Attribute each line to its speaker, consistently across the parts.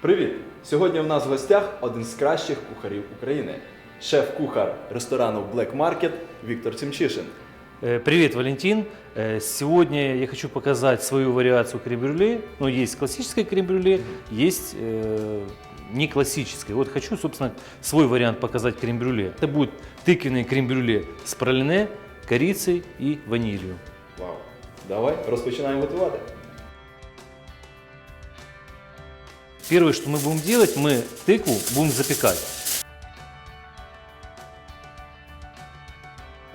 Speaker 1: Привіт! Сьогодні в нас в гостях один з кращих кухарів України. Шеф-кухар ресторану Black Market Віктор Цимчишин.
Speaker 2: Э, Привет, Валентин. Э, Сегодня я хочу показать свою вариацию крем-брюле. Ну, есть классическое крем-брюле, есть э, не классическое. Вот хочу, собственно, свой вариант показать крем-брюле. Это будет тыквенный крем-брюле с пролине, корицей и ванилью.
Speaker 1: Вау! Давай розпочинаємо готувати.
Speaker 2: Первое, что мы будем делать, мы тыкву будем запекать.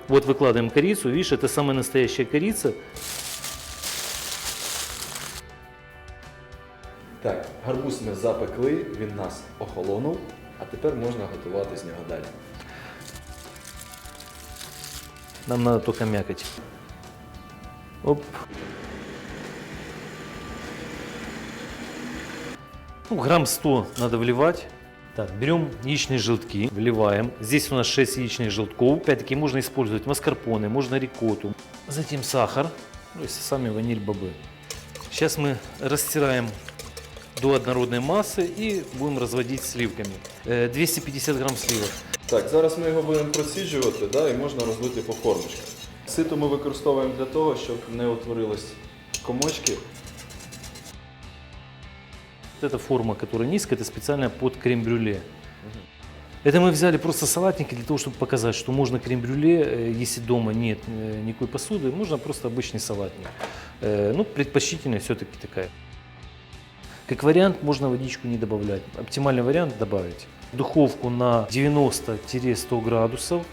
Speaker 2: Вот выкладываем корицу. Видишь, это самая настоящая корица.
Speaker 1: Так, гарбуз ми запекли, він у нас охолонув, а тепер можна готувати з нього далі.
Speaker 2: Нам надо только мякоть. Оп. Ну, грамм 100 надо вливать. Так, берем яичные желтки, вливаем. Здесь у нас 6 яичных желтков. Опять-таки можно использовать маскарпоне, можно рикотту. Затем сахар, ну, если сами ваниль бобы. Сейчас мы растираем до однородной массы и будем разводить сливками. Э, 250 грамм сливок.
Speaker 1: Так, зараз ми його будемо проціджувати да, і можна розлити по формочках. Сито ми використовуємо для того, щоб не утворились комочки.
Speaker 2: Вот эта форма, которая низкая, это специально под крем-брюле. Это мы взяли просто салатники для того, чтобы показать, что можно крем-брюле, э, если дома нет э, никакой посуды, можно просто обычный салатник. Э, Ну, предпочтительная все-таки такая. Как вариант, можно водичку не добавлять. Оптимальный вариант добавить. Духовку на 90-100 градусов.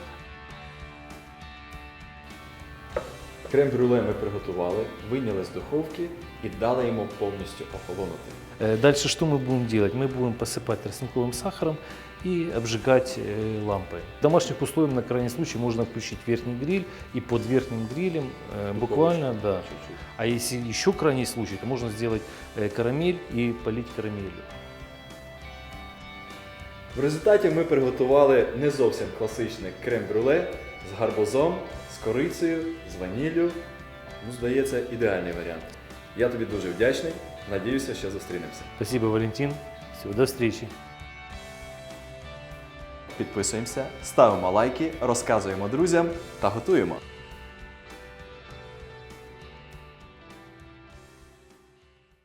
Speaker 1: Крем-брюле ми приготували, вийняли з духовки і дали йому повністю охолонути.
Speaker 2: Э, Дальше что мы будем делать? Мы будем посыпать тростниковым сахаром и обжигать э, лампой. В домашних условиях на крайний случай можно включить верхний гриль и под верхним грилем э, буквально, да.
Speaker 1: Чуть-чуть.
Speaker 2: А если еще крайний случай, то можно сделать э, карамель и полить карамелью.
Speaker 1: В результаті ми приготували не зовсім класичне крем-брюле з гарбузом, з корицею, з ваніллю. Ну, здається, ідеальний варіант. Я тобі дуже вдячний. Надіюся, ще зустрінемося.
Speaker 2: Спасибо, Валентин. Все, до встречи.
Speaker 1: Підписуємося, ставимо лайки, розказуємо друзям та готуємо.